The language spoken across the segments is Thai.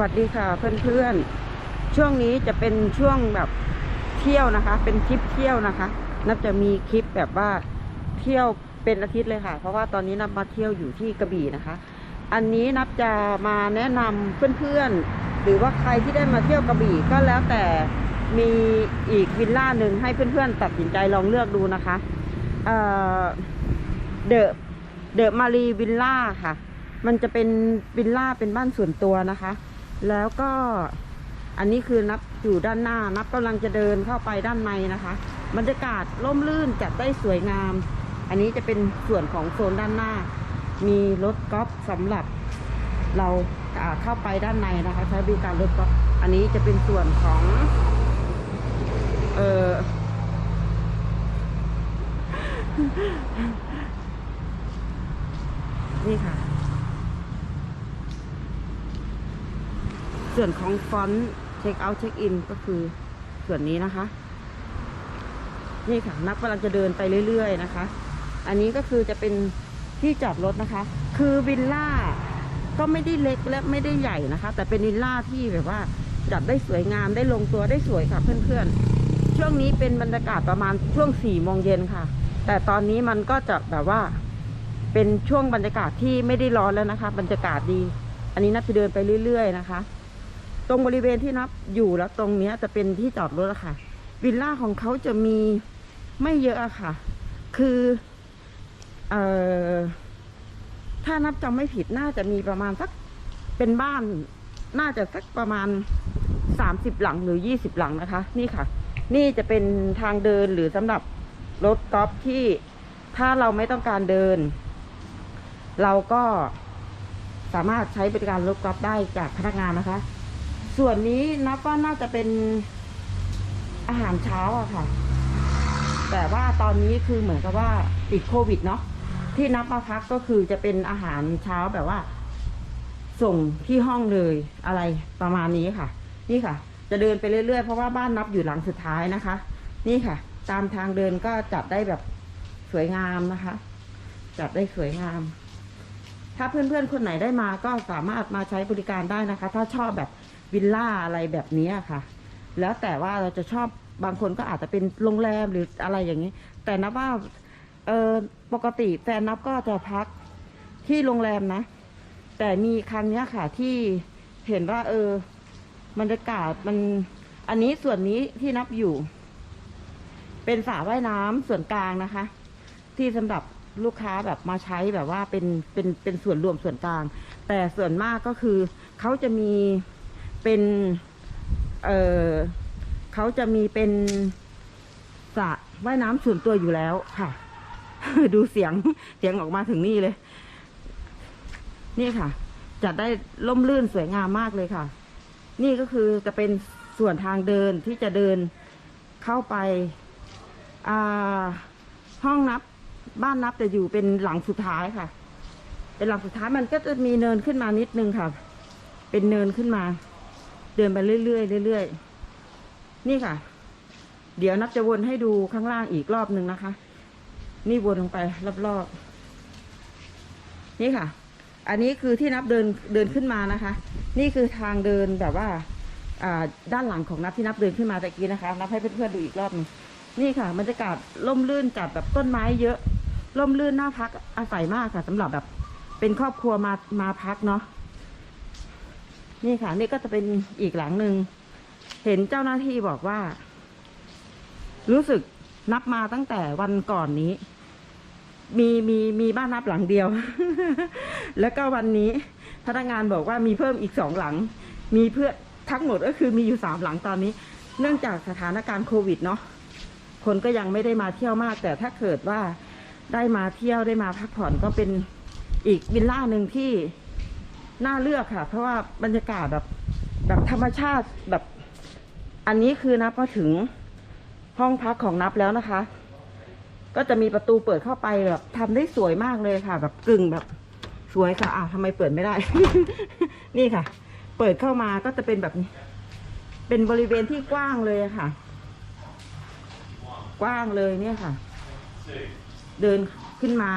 สวัสดีค่ะเพื่อนๆ ช่วงนี้จะเป็นช่วงแบบเที่ยวนะคะ เป็นทริปเที่ยวนะคะ นับจะมีคลิปแบบว่าเที่ยวเป็นอาทิตย์เลยค่ะ เพราะว่าตอนนี้นับมาเที่ยวอยู่ที่กระบี่นะคะ อันนี้นับจะมาแนะนำเพื่อนๆ หรือว่าใครที่ได้มาเที่ยวกระบี่ก็แล้วแต่มีอีกวิลล่าหนึ่งให้เพื่อนๆ ตัดสินใจลองเลือกดูนะคะเดอะเดอะมารีวิลล่าค่ะ มันจะเป็นวิลล่าเป็นบ้านส่วนตัวนะคะ แล้วก็อันนี้คือนับอยู่ด้านหน้านับกำลังจะเดินเข้าไปด้านในนะคะบรรยากาศร่มรื่นจัดได้สวยงาม อันนี้จะเป็นส่วนของโซนด้านหน้า มีรถกอล์ฟสำหรับเราอ่าเข้าไปด้านในนะคะใช้บริการรถกอล์ฟอันนี้จะเป็นส่วนของเออนี่ค่ะ ส่วนของฟอนต์เช็คเอาท์เช็คอินก็คือส่วนนี้นะคะ นี่ค่ะ นับกำลังจะเดินไปเรื่อยๆนะคะ อันนี้ก็คือจะเป็นที่จอดรถนะคะ คือวิลล่าก็ไม่ได้เล็กและไม่ได้ใหญ่นะคะ แต่เป็นวิลล่าที่แบบว่าจัดได้สวยงามได้ลงตัวได้สวยค่ะเพื่อนๆ ช่วงนี้เป็นบรรยากาศประมาณช่วงสี่โมงเย็นค่ะ แต่ตอนนี้มันก็จะแบบว่า เป็นช่วงบรรยากาศที่ไม่ได้ร้อนแล้วนะคะ บรรยากาศดี อันนี้นับจะเดินไปเรื่อย ๆ นะคะ ตรงบริเวณที่นับอยู่แล้วตรงเนี้ยจะเป็นที่จอดรถอะค่ะ วิลล่าของเขาจะมีไม่เยอะอะค่ะ คือเอ่อถ้านับจำไม่ผิดน่าจะมีประมาณสักเป็นบ้าน น่าจะสักประมาณสามสิบหลังหรือยี่สิบหลังนะคะ นี่ค่ะ นี่จะเป็นทางเดินหรือสำหรับรถกอล์ฟที่ถ้าเราไม่ต้องการเดิน เราก็สามารถใช้บริการรถกอล์ฟได้จากพนักงานนะคะ ส่วนนี้นับว่าน่าจะเป็นอาหารเช้าอะค่ะ แต่ว่าตอนนี้คือเหมือนกับว่าติดโควิดเนาะที่นับมาพักก็คือจะเป็นอาหารเช้าแบบว่า ส่งที่ห้องเลยอะไรประมาณนี้ค่ะ นี่ค่ะ จะเดินไปเรื่อยๆเพราะว่าบ้านนับอยู่หลังสุดท้ายนะคะ นี่ค่ะ ตามทางเดินก็จัดได้แบบสวยงามนะคะ จัดได้สวยงาม ถ้าเพื่อนๆคนไหนได้มาก็สามารถมาใช้บริการได้นะคะ ถ้าชอบแบบ วิลล่าอะไรแบบนี้ค่ะ แล้วแต่ว่าเราจะชอบบางคนก็อาจจะเป็นโรงแรมหรืออะไรอย่างนี้ แต่นับว่าเออปกติแฟนนับก็จะพักที่โรงแรมนะ แต่มีครั้งนี้ค่ะที่เห็นว่า เออบรรยากาศมันอันนี้ส่วนนี้ที่นับอยู่ เป็นสระว่ายน้ำส่วนกลางนะคะ ที่สำหรับลูกค้าแบบมาใช้แบบว่าเป็นเป็นเป็นส่วนรวมส่วนกลาง แต่ส่วนมากก็คือเขาจะมี เป็นเออเขาจะมีเป็นสระว่ายน้ำส่วนตัวอยู่แล้วค่ะ ดูเสียงเสียงออกมาถึงนี่เลย นี่ค่ะ จัดได้ล่มลื่นสวยงามมากเลยค่ะ นี่ก็คือจะเป็นส่วนทางเดินที่จะเดินเข้าไปาห้องนับบ้านนับจะอยู่เป็นหลังสุดท้ายค่ะ เป็นหลังสุดท้ายมันก็จะมีเนินขึ้นมานิดนึงค่ะ เป็นเนินขึ้นมา เดินไปเรื่อยๆเรื่อยๆ นี่ค่ะ เดี๋ยวนับจะวนให้ดูข้างล่างอีกรอบหนึ่งนะคะ นี่วนลงไปรอบๆ นี่ค่ะ อันนี้คือที่นับเดินเดินขึ้นมานะคะ นี่คือทางเดินแบบว่าอ่าด้านหลังของนับที่นับเดินขึ้นมาตะกี้นะคะ นับให้เพื่อนๆดูอีกรอบหนึงนี่ค่ะบรรยากาศร่มรื่นจัดแบบต้นไม้เยอะ ร่มรื่นน่าพักอาศัยมากค่ะสำหรับแบบเป็นครอบครัวมามาพักเนาะ นี่ค่ะ นี่ก็จะเป็นอีกหลังหนึ่ง เห็นเจ้าหน้าที่บอกว่า รู้สึกนับมาตั้งแต่วันก่อนนี้ มีมีมีบ้านนับหลังเดียว แล้วก็วันนี้พนักงานบอกว่ามีเพิ่มอีกสองหลัง มีเพื่อทั้งหมดก็คือมีอยู่สามหลังตอนนี้ เนื่องจากสถานการณ์โควิดเนาะคนก็ยังไม่ได้มาเที่ยวมาก แต่ถ้าเกิดว่าได้มาเที่ยวได้มาพักผ่อนก็เป็นอีกวิลล่าหนึ่งที่ น่าเลือกค่ะ เพราะว่าบรรยากาศแบบแบบธรรมชาติแบบอันนี้คือนับมาถึงห้องพักของนับแล้วนะคะ ก็จะมีประตูเปิดเข้าไปแบบทำได้สวยมากเลยค่ะ แบบกึ่งแบบสวยค่ะอะทำไมเปิดไม่ได้ นี่ค่ะ เปิดเข้ามาก็จะเป็นแบบนี้ เป็นบริเวณที่กว้างเลยค่ะ กว้างเลยเนี่ยค่ะ เดินขึ้นมา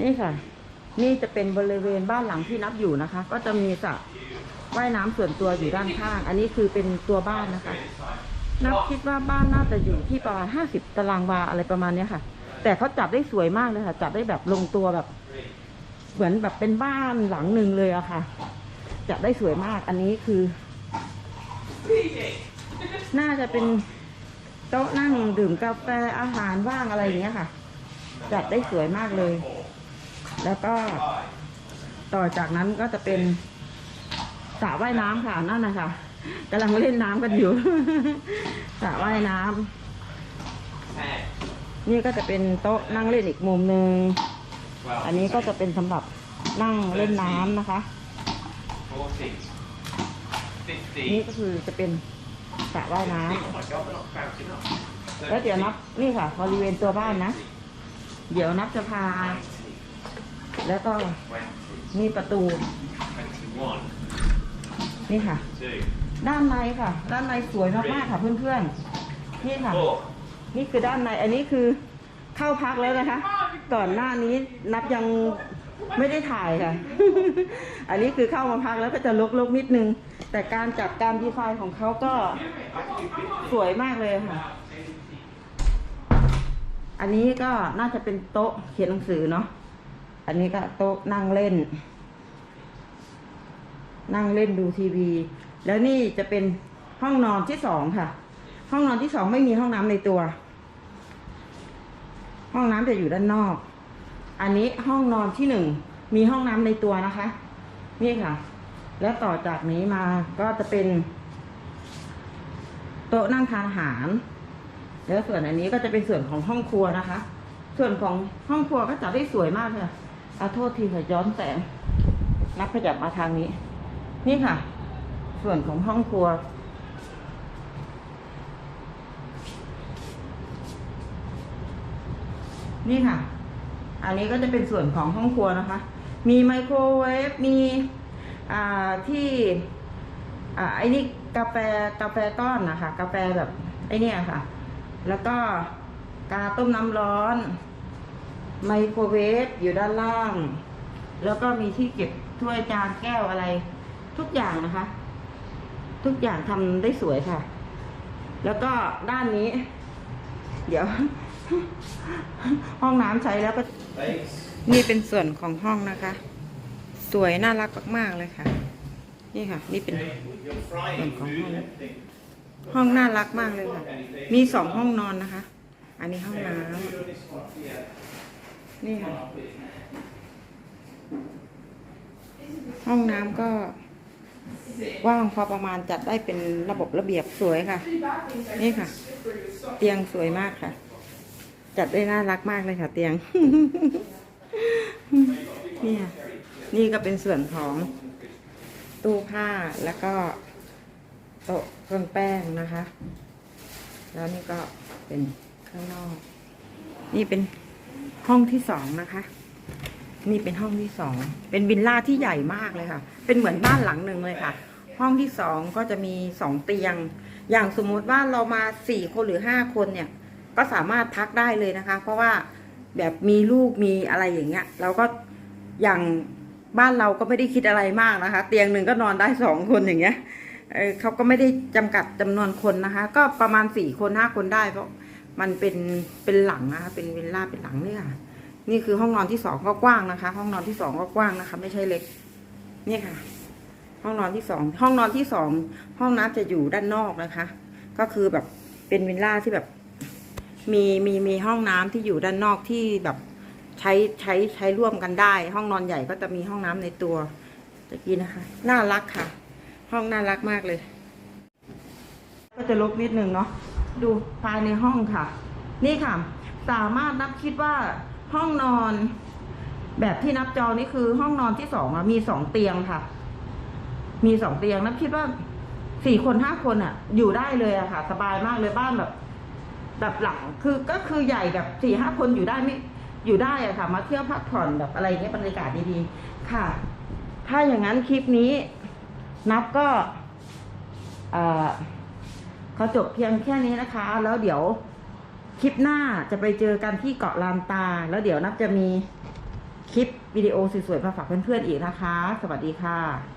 นี่ค่ะ นี่จะเป็นบริเวณบ้านหลังที่นับอยู่นะคะ ก็จะมีสระว่ายน้ำส่วนตัวอยู่ด้านข้าง อันนี้คือเป็นตัวบ้านนะคะ นับคิดว่าบ้านน่าจะอยู่ที่ประมาณห้าสิบตารางวาอะไรประมาณเนี้ยค่ะ แต่เขาจัดได้สวยมากเลยค่ะ จัดได้แบบลงตัวแบบ เหมือนแบบเป็นบ้านหลังหนึ่งเลยอะค่ะ จัดได้สวยมาก อันนี้คือ น่าจะเป็นโต๊ะนั่งดื่มกาแฟอาหารว่างอะไรอย่างเงี้ยค่ะ จัดได้สวยมากเลย แล้วก็ต่อจากนั้นก็จะเป็นสระว่ายน้ำค่ะนั่นนะคะกำลังเล่นน้ำกันอยู่สระว่ายน้ำนี่ก็จะเป็นโต๊ะนั่งเล่นอีกมุมหนึ่งอันนี้ก็จะเป็นสำหรับนั่งเล่นน้ำนะคะนี่ก็คือจะเป็นสระว่ายน้ำแล้วเดี๋ยวนับนี่ค่ะบริเวณตัวบ้านนะ เดี๋ยวนับจะพา แล้วก็มีประตู นี่ค่ะ ด้านในค่ะ ด้านในสวยมากๆค่ะเพื่อนๆ นี่ค่ะ นี่คือด้านใน อันนี้คือเข้าพักแล้วนะคะ ก่อนหน้านี้นับยังไม่ได้ถ่ายค่ะ อันนี้คือเข้ามาพักแล้วก็จะลกๆนิดนึง แต่การจัดการดีไซน์ของเขาก็สวยมากเลยค่ะ อันนี้ก็น่าจะเป็นโต๊ะเขียนหนังสือเนาะ อันนี้ก็โต๊ะนั่งเล่น นั่งเล่นดูทีวี แล้วนี่จะเป็นห้องนอนที่สองค่ะ ห้องนอนที่สองไม่มีห้องน้ำในตัว ห้องน้ำจะอยู่ด้านนอก อันนี้ห้องนอนที่หนึ่งมีห้องน้ำในตัวนะคะ นี่ค่ะ แล้วต่อจากนี้มาก็จะเป็น โต๊ะนั่งทานอาหารแล้วส่วนอันนี้ก็จะเป็นส่วนของห้องครัวนะคะ ส่วนของห้องครัวก็จัดได้สวยมากเลย อาโทษทีค่ะย้อนแสงนับขยับมาทางนี้ นี่ค่ะ ส่วนของห้องครัว นี่ค่ะ อันนี้ก็จะเป็นส่วนของห้องครัวนะคะ มีไมโครเวฟมีที่อ่าไอ้นี่กาแฟกาแฟก้อนนะคะ กาแฟแบบไอ้เนี่ยค่ะ แล้วก็กาต้มน้ำร้อน ไมโครเวฟอยู่ด้านล่าง แล้วก็มีที่เก็บถ้วยจานแก้วอะไร ทุกอย่างนะคะ ทุกอย่างทำได้สวยค่ะ แล้วก็ด้านนี้ เดี๋ยว ห้องน้ำใช้แล้วก็ นี่เป็นส่วนของห้องนะคะ สวยน่ารักมากๆเลยค่ะ นี่ค่ะ นี่เป็นส่วนของห้อง ห้องน่ารักมากเลยค่ะ มีสองห้องนอนนะคะ อันนี้ห้องน้ำ นี่ค่ะ ห้องน้ำก็ว้างพอประมาณจัดได้เป็นระบบระเบียบสวยค่ะ นี่ค่ะ เตียงสวยมากค่ะ จัดได้น่ารักมากเลยค่ะ เตียงนี่นี่ก็เป็นส่วนของตู้ผ้าแล้วก็โต๊ะเครื่องแป้งนะคะ แล้วนี่ก็เป็นข้างนอก นี่เป็น ห้องที่สองนะคะ นี่เป็นห้องที่สอง เป็นวิลล่าที่ใหญ่มากเลยค่ะ เป็นเหมือนบ้านหลังหนึ่งเลยค่ะ ห้องที่สองก็จะมีสองเตียง อย่างสมมติว่าเรามาสี่คนหรือห้าคนเนี่ย ก็สามารถพักได้เลยนะคะ เพราะว่าแบบมีลูกมีอะไรอย่างเงี้ยเราก็อย่างบ้านเราก็ไม่ได้คิดอะไรมากนะคะ เตียงหนึ่งก็นอนได้สองคนอย่างเงี้ยเเขาก็ไม่ได้จำกัดจำนวนคนนะคะ ก็ประมาณสี่คนห้าคนได้เพราะ มันเป็นเป็นหลังนะคะเป็นวิลล่าเป็นหลังเนี่ยค่ะ นี่คือห้องนอนที่สองก็กว้างนะคะ ห้องนอนที่สองก็กว้างนะคะ ไม่ใช่เล็ก นี่ค่ะ ห้องนอนที่สองห้องนอนที่สองห้องน้ำจะอยู่ด้านนอกนะคะ ก็คือแบบเป็นวิลล่าที่แบบ มีมีมีห้องน้ำที่อยู่ด้านนอกที่แบบใช้ใช้ใช้ร่วมกันได้ ห้องนอนใหญ่ก็จะมีห้องน้ำในตัวตะกี้นะคะ น่ารักค่ะ ห้องน่ารักมากเลย ก็จะลบนิดนึงเนาะ ดูภายในห้องค่ะ นี่ค่ะ สามารถนับคิดว่าห้องนอน แบบที่นับจองนี่คือห้องนอนที่สองอะมีสองเตียงค่ะ มีสองเตียงนับคิดว่าสี่คนห้าคนอะอยู่ได้เลยอะค่ะ สบายมากเลยบ้านแบบ แบบหลังคือก็คือใหญ่แบบสี่ห้าคนอยู่ได้ไม่อยู่ได้อะค่ะ มาเที่ยวพักผ่อนแบบอะไรเงี้ยบรรยากาศดีๆค่ะ ถ้าอย่างนั้นคลิปนี้นับก็อ่อ ขอจบเพียงแค่นี้นะคะ แล้วเดี๋ยวคลิปหน้าจะไปเจอกันที่เกาะลานตา แล้วเดี๋ยวนับจะมีคคลิปวิดีโอสวยๆมาฝากเพื่อนๆอีกนะคะ สวัสดีค่ะ